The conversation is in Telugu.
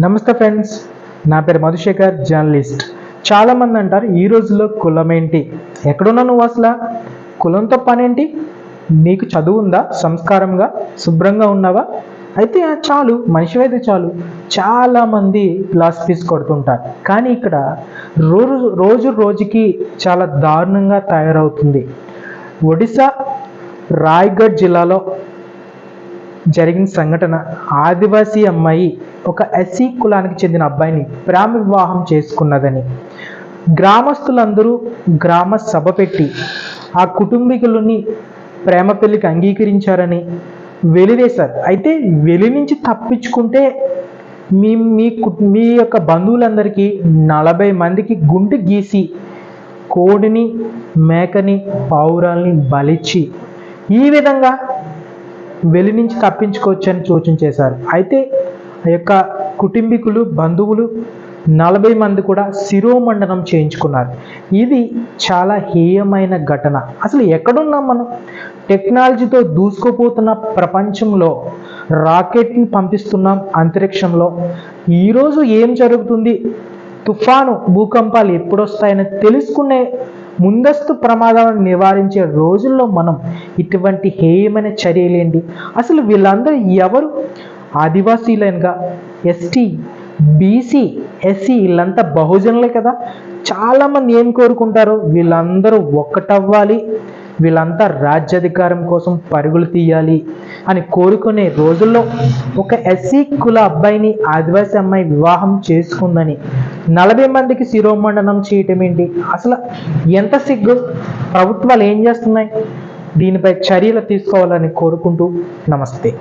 నమస్తే ఫ్రెండ్స్ నా పేరు మధుశేఖర్ జర్నలిస్ట్. చాలామంది అంటారు ఈ రోజుల్లో కులం ఏంటి? ఎక్కడున్నా నువ్వు అసలు? కులంతో పనేంటి? నీకు చదువు ఉందా? సంస్కారంగా? శుభ్రంగా ఉన్నావా? అయితే చాలు మనిషి అయితే చాలు. చాలామంది ఫిలాసఫీస్ కొడుతుంటారు. కానీ ఇక్కడ రోజు రోజు రోజుకి చాలా దారుణంగా తయారవుతుంది. ఒడిశా రాయ్గఢ్ జిల్లాలో జరిగిన సంఘటన ఆదివాసీ అమ్మాయి ఒక ఎస్సీ కులానికి చెందిన అబ్బాయిని ప్రేమ వివాహం చేసుకున్నదని. గ్రామస్తులందరూ గ్రామ సభ పెట్టి ఆ కుటుంబీకులని ప్రేమ పెళ్ళికి అంగీకరించారని వెలివేశారు. అయితే వెలి నుంచి తప్పించుకుంటే మీ మీ మీ యొక్క బంధువులందరికీ నలభై మందికి గుండు గీసి కోడిని మేకని పావురాల్ని బలిచ్చి ఈ విధంగా వెలి నుంచి తప్పించుకోవచ్చని సూచన చేశారు. అయితే ఆ యొక్క కుటుంబీకులు బంధువులు నలభై మంది కూడా శిరోమండనం చేయించుకున్నారు. ఇది చాలా హేయమైన ఘటన. అసలు ఎక్కడున్నాం మనం? టెక్నాలజీతో దూసుకుపోతున్న ప్రపంచంలో రాకెట్ని పంపిస్తున్నాం అంతరిక్షంలో. ఈరోజు ఏం జరుగుతుంది? తుఫాను భూకంపాలు ఎప్పుడొస్తాయని తెలుసుకునే ముందస్తు ప్రమాదాలను నివారించే రోజుల్లో మనం ఇటువంటి హేయమైన చర్యలేండి అసలు వీళ్ళందరూ ఎవరు? ఆదివాసీలైనగా ఎస్టీ బీసీ ఎస్సీ వీళ్ళంతా బహుజనులే కదా. చాలామంది ఏం కోరుకుంటారు? వీళ్ళందరూ ఒక్కటవ్వాలి. వీళ్ళంతా రాజ్యాధికారం కోసం పరుగులు తీయాలి అని కోరుకునే రోజుల్లో ఒక ఎస్సీ కుల అబ్బాయిని ఆదివాసీ అమ్మాయి వివాహం చేసుకుందని నలభై మందికి శిరోమండనం చేయటం ఏంటి? అసలు ఎంత సిగ్గు? ప్రభుత్వాలు ఏం చేస్తున్నాయి? దీనిపై చర్యలు తీసుకోవాలని కోరుకుంటూ నమస్తే.